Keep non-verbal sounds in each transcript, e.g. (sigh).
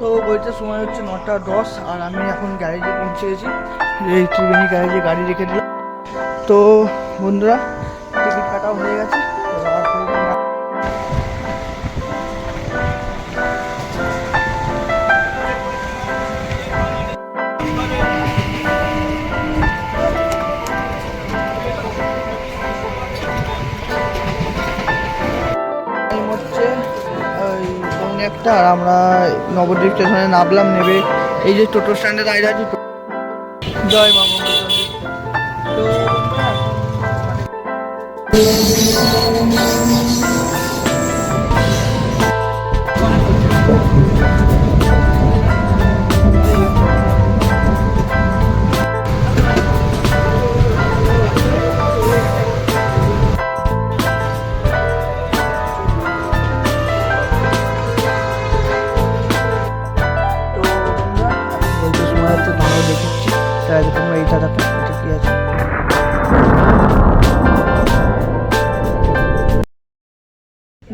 তো বলতে সময় হচ্ছে নটা দশ, আর আমি এখন গ্যারেজে পৌঁছে গেছি এই ত্রিবেণী গ্যারেজে গাড়ি রেখে দিলাম। তো বন্ধুরা, টিকিট কাটাও হয়ে গেছে। একটা, আর আমরা নবদ্বীপ স্টেশনে নামলাম নেবে এই যে টোটো স্ট্যান্ডে দাঁড়িয়ে আছি। জয় মা মঙ্গলচন্ডী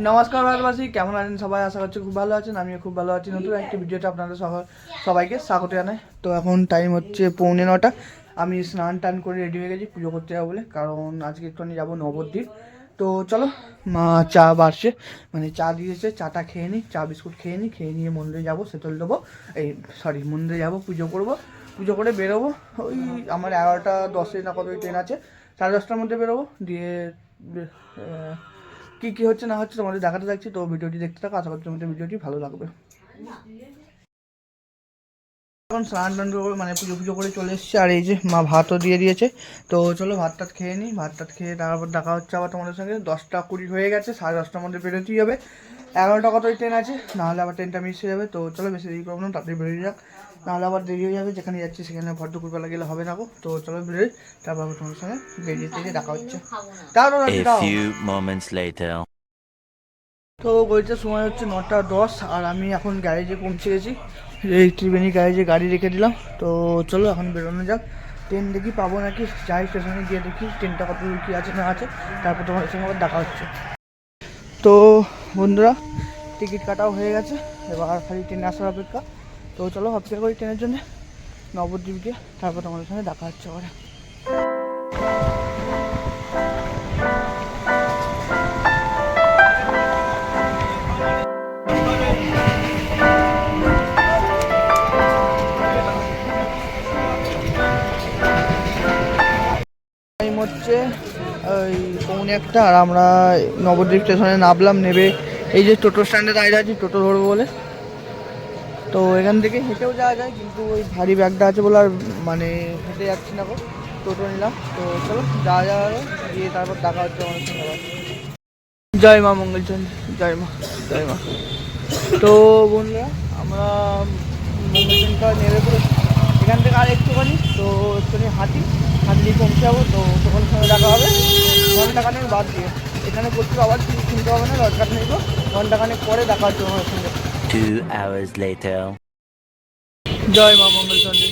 নমস্কার ভারতবাসী কেমন আছেন সবাই? আশা করছি খুব ভালো আছেন আমিও খুব ভালো আছি। নতুন একটি ভিডিওতে আপনাদের সবাই সবাইকে স্বাগত জানাই। তো এখন টাইম হচ্ছে পৌনে নটা। আমি স্নান টান করে রেডি হয়ে গেছি পুজো করতে যাব বলে কারণ আজকে একটুখানি যাব নবদ্বীপ। তো চলো মা চা বাড়ছে মানে চা দিয়েছে চাটা খেয়ে নিই চা বিস্কুট খেয়ে নিই খেয়ে নিয়ে মন্দিরে যাব সেতল দেবো। এই সরি মন্দিরে যাব পুজো করব। পুজো করে বেরোবো ওই আমার এগারোটা দশে না কত ট্রেন আছে সাড়ে দশটার মধ্যে বেরোবো দিয়ে কী কী হচ্ছে না হচ্ছে তোমাদের দেখাতে থাকছি তো ভিডিওটি দেখতে থাকো, আশা করছি তোমাদের ভিডিওটি ভালো লাগবে। এখন স্নান টান করে মানে পুজো পুজো করে চলে এসেছি, আর এই যে মা ভাতও দিয়ে দিয়েছে। তো চলো ভাত টাত খেয়ে নিই ভাত টাত খেয়ে তারপর দেখা হচ্ছে আবার তোমাদের সঙ্গে। দশটা কুড়ি হয়ে গেছে, সাড়ে দশটার মধ্যে বেরোতেই হবে। এগারোটা কতই ট্রেন আছে নাহলে আবার ট্রেনটা মিস হয়ে যাবে। তো চলো বেশি দেরি করব না, তাড়াতাড়ি বেরিয়ে যাক। নাহলে আবার দেরি হয়ে যাবে যেখানে যাচ্ছি সেখানে ভর দুপুরবেলা গেলে হবে না গো। তো চলো বেরোই তারপর আবার তোমাদের সঙ্গে বেরিয়ে থেকে দেখা হচ্ছে। তো বলতে সময় হচ্ছে নটা দশ আর আমি এখন গ্যারেজে পৌঁছে গেছি। এই ত্রিবেণী গ্যারেজে গাড়ি রেখে দিলাম। তো চলো এখন বেরোনো যাক। ট্রেন দেখি পাবো নাকি যাই স্টেশনে গিয়ে দেখি ট্রেনটা কত কী আছে না আছে তারপর তোমার সঙ্গে আবার দেখা হচ্ছে। তো বন্ধুরা টিকিট কাটাও হয়ে গেছে এবার খালি ট্রেনে আসার অপেক্ষা। তো চলো অপেক্ষা করি ট্রেনের জন্য নবদ্বীপকে তারপর তোমাদের সঙ্গে দেখা হচ্ছে টাইম হচ্ছে, ওই পৌনে একটা, আর আমরা নবদ্বীপ স্টেশনে নামলাম, নেবে এই যে টোটো স্ট্যান্ডে দাঁড়িয়ে আছি, টোটো ধরবো বলে। তো এখান থেকে হেঁটেও যাওয়া যায়, কিন্তু ওই ভারী ব্যাগটা আছে বলে আর মানে হেঁটে যাচ্ছি না টোটো নিলাম, তো চলো, যাওয়া যাওয়া গিয়ে তারপর দেখা হচ্ছে সঙ্গে আবার। জয় মা মঙ্গলচন্ডী জয় মা জয় মা। তো বন্ধুরা, আমরা মঙ্গলচন্ডীটা নেমে পড়েছি এখান থেকে আর একটুখানি, তো একটুখানি হাঁটি, হাঁটলেই পৌঁছে যাব তো তখন সঙ্গে দেখা হবে। ঘন্টাখানেক বাদ দিয়ে, এখানে প্রচুর কিছু শুনতে হবে না, দরকার নেই তো ঘন্টাখানেক পরে দেখা হচ্ছে আমার সঙ্গে। Two hours later. জয় মা মঙ্গলচন্ডী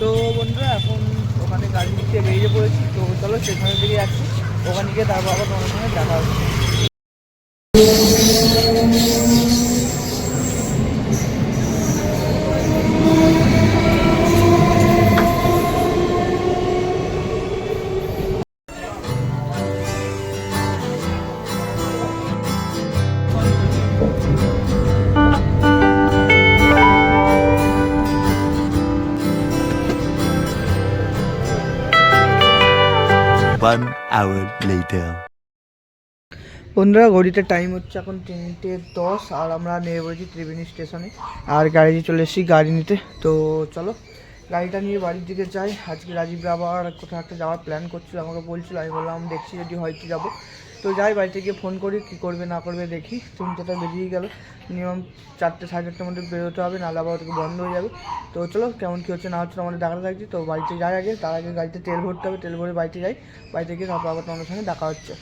তো বন্ধুরা, এখন ওখানে গাড়ি নিতে বেরিয়ে পড়েছি। তো চলো সেখানে দিকে আসছি ওখানে গিয়ে তারপর আবার তোমার সঙ্গে দেখা হচ্ছে One. বন্ধুরা, ঘড়িতে টাইম হচ্ছে এখন তিনটে দশ, আর আমরা নেমে পড়েছি ত্রিবেণী স্টেশনে আর গাড়ি চলে এসেছি গাড়ি নিতে তো চলো গাড়িটা নিয়ে বাড়ির দিকে যাই। আজকে রাজীব আবার কোথাও একটা যাওয়ার প্ল্যান করছিল, আমাকে বলছিল, আমি বললাম, দেখছি যদি হয়তো যাব। তো যাই, বাড়িতে গিয়ে ফোন করি, কী করবে, না করবে, দেখি। তিনটেটা বেরিয়ে গেল। মিনিমাম চারটে, সাড়ে চারটের মধ্যে বেরোতে হবে, নাহলে আবার ওদিকে বন্ধ হয়ে যাবে। তো চলো, কেমন কী হচ্ছে, না হচ্ছে আমাদের দেখাতে থাকছি। তো বাড়িতে যাই আগে, তার আগে গাড়িতে তেল ভরতে হবে, তেল ভরে বাড়িতে যাই। বাড়িতে গিয়ে তারপর আবার তোমাদের সঙ্গে দেখা হচ্ছে।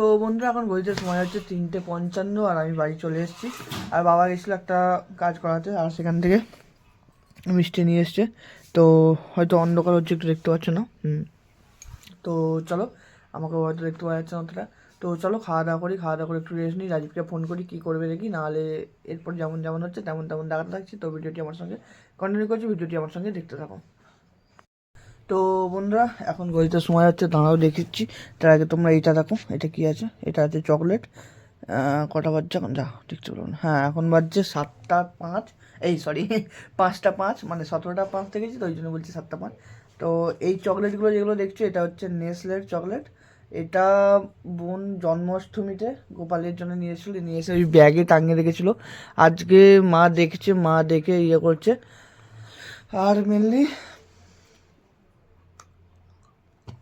তো বন্ধুরা, এখন ঘড়িতে সময় হচ্ছে তিনটে পঞ্চান্ন আর আমি বাড়ি চলে এসেছি। আর বাবা গেছিল একটা কাজ করাতে, আর সেখান থেকে মিষ্টি নিয়ে এসছে। তো হয়তো অন্ধকার হচ্ছে, একটু দেখতে পাচ্ছ না? তো চলো, আমাকে হয়তো দেখতে পাওয়া যাচ্ছে না অতটা। তো চলো, খাওয়া দাওয়া করি, খাওয়া দাওয়া করে একটু রেস্ট নিই। রাজীবকে ফোন করি, কী করবে দেখি। নাহলে এরপর যেমন যেমন হচ্ছে, তেমন তেমন দেখাতে থাকছি। তো ভিডিওটি আমার সঙ্গে কন্টিনিউ করছি, ভিডিওটি আমার সঙ্গে দেখতে থাকো। তো বন্ধুরা, এখন গড়িতে সময় হচ্ছে, দাঁড়াও দেখিচ্ছি। তার আগে তোমরা এইটা দেখো, এটা কি আছে? এটা আছে চকলেট। কটা বাজছে এখন? যা ঠিক চলো হ্যাঁ এখন বাজছে সাতটা পাঁচ। এই সরি (laughs) পাঁচটা পাঁচ মানে সতেরোটা পাঁচ থেকেছি তো, ওই জন্য বলছি সাতটা পাঁচ। তো এই চকলেটগুলো যেগুলো দেখছ, এটা হচ্ছে নেসলের চকলেট। এটা বোন জন্মাষ্টমীতে গোপালের জন্য নিয়ে এসেছিল নিয়ে এসে ওই ব্যাগে টাঙিয়ে রেখেছিল। আজকে মা দেখছে, মা দেখে ইয়ে করছে। আর মেনলি এ, যা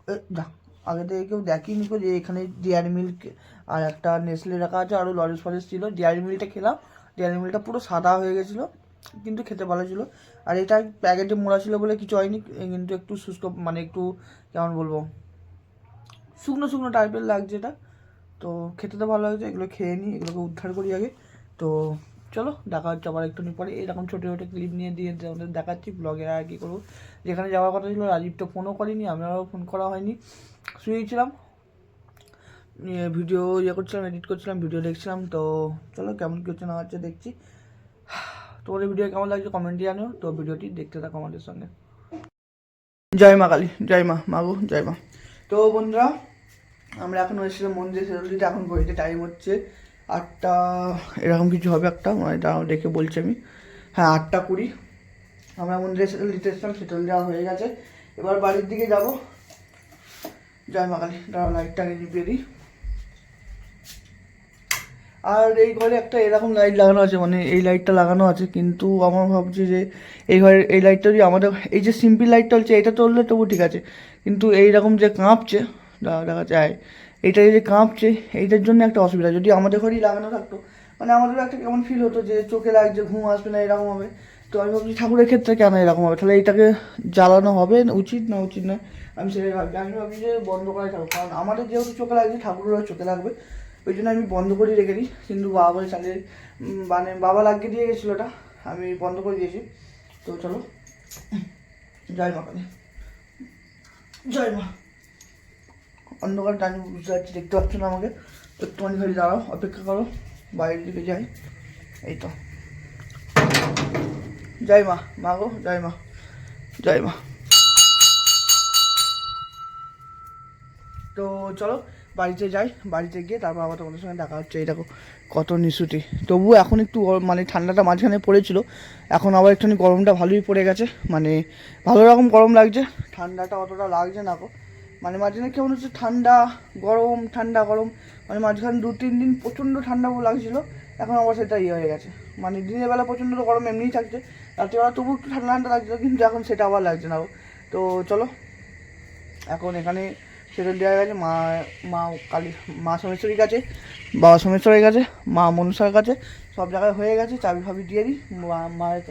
আগে থেকে কেউ দেখেনি তো যে এখানে ডেয়ারি মিল্ক আর একটা নেসলে রাখা আছে, আরও লরেন্স ফরেন্স ছিল। ডেয়ারি মিল্কটা খেলাম ডেয়ারি মিল্কটা পুরো সাদা হয়ে গেছিল, কিন্তু খেতে ভালো ছিল। আর এটা প্যাকেটে মোড়া ছিল বলে কিছু হয়নি কিন্তু একটু শুষ্ক মানে একটু, কেমন বলব, শুকনো শুকনো টাইপের লাগছে এটা। তো খেতে তো ভালো লাগছে, এগুলো খেয়ে নিই এগুলোকে উদ্ধার করি আগে। তো চলো, দেখা হচ্ছে আবার একটুখানি পরে। এরকম ছোটো ছোটো ক্লিপ নিয়ে দিয়ে আমাদের দেখাচ্ছি ব্লগে আর কি করব। যেখানে যাওয়ার কথা ছিল, রাজীব তো ফোনও করিনি আমরাও ফোন করা হয়নি। শুয়েছিলাম ভিডিও ইয়ে করছিলাম এডিট করছিলাম ভিডিও দেখছিলাম। তো চলো, কেমন কী হচ্ছে না হচ্ছে দেখছি। (sighs) তোমাদের ভিডিও কেমন লাগছে কমেন্টে জানিও। তো ভিডিওটি দেখতে থাকো আমাদের সঙ্গে। জয় মা কালী, জয় মা মাগো জয় মা। তো বন্ধুরা, আমরা এখন এসেছিলাম মন্দিরে সেরলিতে এখন ঘড়িতে টাইম হচ্ছে আটটা, এরকম কিছু হবে একটা মানে দাঁড়াও দেখে বলছি আমি। হ্যাঁ আটটা কুড়ি। আমরা মন্দিরে সেটেল দিতে এসেছিলাম সেটেল দেওয়া হয়ে গেছে। এবার বাড়ির দিকে যাব। জয় মা কালী, দাঁড়াও লাইটটা আগে নিভিয়ে দিই। আর এই ঘরে একটা এরকম লাইট লাগানো আছে মানে এই লাইটটা লাগানো আছে, কিন্তু আমার ভাবছি যে এই ঘরের এই লাইটটা যদি আমাদের, এই যে সিম্পল লাইটটা হচ্ছে, এটা তো চললে তবু ঠিক আছে। কিন্তু এইরকম যে কাঁপছে দেখা যায় এইটা যে কাঁপছে, এইটার জন্য একটা অসুবিধা। যদি আমাদের ঘরেই লাগানো থাকতো মানে আমাদেরও একটা কেমন ফিল হতো যে চোখে লাগছে ঘুম আসবে না এরকম হবে। তো আমি ভাবছি ঠাকুরের ক্ষেত্রে কেন এরকম হবে? তাহলে এইটাকে জ্বালানো হবে উচিত না উচিত না আমি সেটাই ভাবছি। আমি ভাবছি যে বন্ধ করাই থাকুক কারণ আমাদের যেহেতু চোখে লাগছে ঠাকুরেরও চোখে লাগবে। ওই জন্য আমি বন্ধ করে রেখে দিই। কিন্তু বাবা বলে চালিয়ে মানে বাবা লাগিয়ে দিয়ে গেছিল ওটা। আমি বন্ধ করে দিয়েছি। তো চলো। জয় মা জয় মা। অন্ধকার টানি বুঝতে পারছি, দেখতে পাচ্ছ না আমাকে। একটুখানি খালি দাঁড়াও, অপেক্ষা করো, বাইরের দিকে যাই। এই তো। জয় মা মা গো, জয় মা জয় মা। তো চলো, বাড়িতে যাই, বাড়িতে গিয়ে তারপর আবার তোমাদের সঙ্গে দেখা হচ্ছে। এই দেখো, কত নিশুতি। তবুও এখন একটু মানে ঠান্ডাটা মাঝখানে পড়েছিল। এখন আবার একটুখানি গরমটা ভালোই পড়ে গেছে। মানে ভালো রকম গরম লাগছে। ঠান্ডাটা অতটা লাগছে না গো। মানে মাঝখানে কেমন হচ্ছে? ঠান্ডা, গরম ঠান্ডা, গরম। মানে মাঝখানে দু, তিন দিন প্রচণ্ড ঠান্ডা লাগছিল। এখন আবার সেটা ইয়ে হয়ে গেছে। মানে দিনের বেলা প্রচণ্ড তো গরম এমনিই থাকছে। রাত্রিবেলা তবু একটু ঠান্ডা ঠান্ডা লাগছিল, কিন্তু এখন সেটা আবার লাগছে না তো চলো, এখন এখানে সেটা দেওয়া গেছে। মা মা কালী, মা সোমেশ্বরীর কাছে, বাবা সোমেশ্বরের কাছে, মা মনসার কাছে, সব জায়গায় হয়ে গেছে। চাবি ফাবি দিয়ে দিই। মা, মায়ের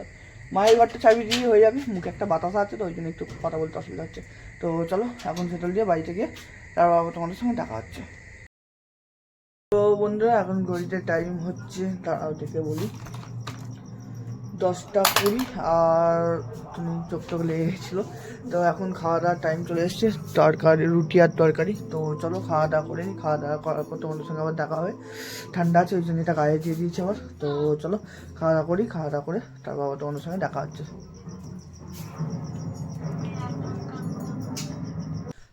মায়ের ঘরটা চাবি দিয়ে হয়ে যাবে। মুখে একটা বাতাসা আছে তো, ওই জন্য একটু কথা বলতে অসুবিধা হচ্ছে। তো চলো, এখন সেটল দিয়ে বাড়িতে গিয়ে তার বাবা তোমাদের সঙ্গে দেখা হচ্ছে। তো বন্ধুরা, এখন ঘড়িতে টাইম হচ্ছে তারাও দেখে বলি। দশটা কুড়ি, আর চোখ টোক লেগে গেছিল। তো এখন খাওয়া দাওয়ার টাইম চলে এসছে, তরকারি, রুটি আর তরকারি। তো চলো খাওয়া দাওয়া করে নিই খাওয়া দাওয়া করার পর তোমাদের সঙ্গে আবার দেখা হবে। ঠান্ডা আছে, ওই জন্য এটা গায়ে দিয়ে দিয়েছে আবার। তো চলো খাওয়া দাওয়া করি খাওয়া দাওয়া করে তারপর আবার তোমাদের সঙ্গে দেখা হচ্ছে।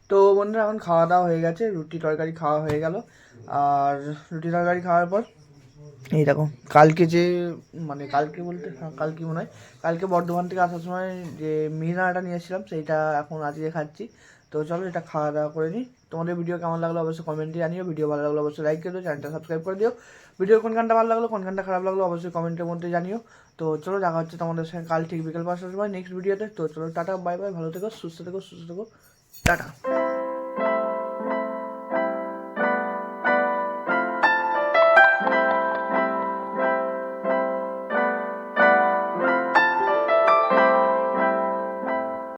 তো বন্ধুরা, এখন খাওয়া দাওয়া হয়ে গেছে, রুটি তরকারি খাওয়া হয়ে গেল। আর রুটি তরকারি খাওয়ার পর এই দেখো, কালকে যে মানে কালকে বলতে হ্যাঁ কালকে মনে হয়, কালকে বর্ধমান থেকে আসার সময় যে মিহিদানাটা নিয়ে এসেছিলাম, সেইটা এখন আজকে খাচ্ছি। তো চলো, এটা খাওয়া দাওয়া করে নিই। তোমাদের ভিডিও কেমন লাগল অবশ্যই কমেন্টে জানিও। ভিডিও ভালো লাগল অবশ্যই লাইক করে দিও চ্যানেলটা সাবস্ক্রাইব করে দিও। ভিডিও কোন গানটা ভালো লাগল, কোন গানটা খারাপ লাগল অবশ্যই কমেন্টের মধ্যে জানিও। তো চলো, দেখা হচ্ছে তোমাদের সঙ্গে কাল ঠিক বিকেল পাঁচটার সময় নেক্সট ভিডিওতে তো। চলো, টাটা বাই বাই ভালো থেকো, সুস্থ থেকো সুস্থ থেকো, টাটা।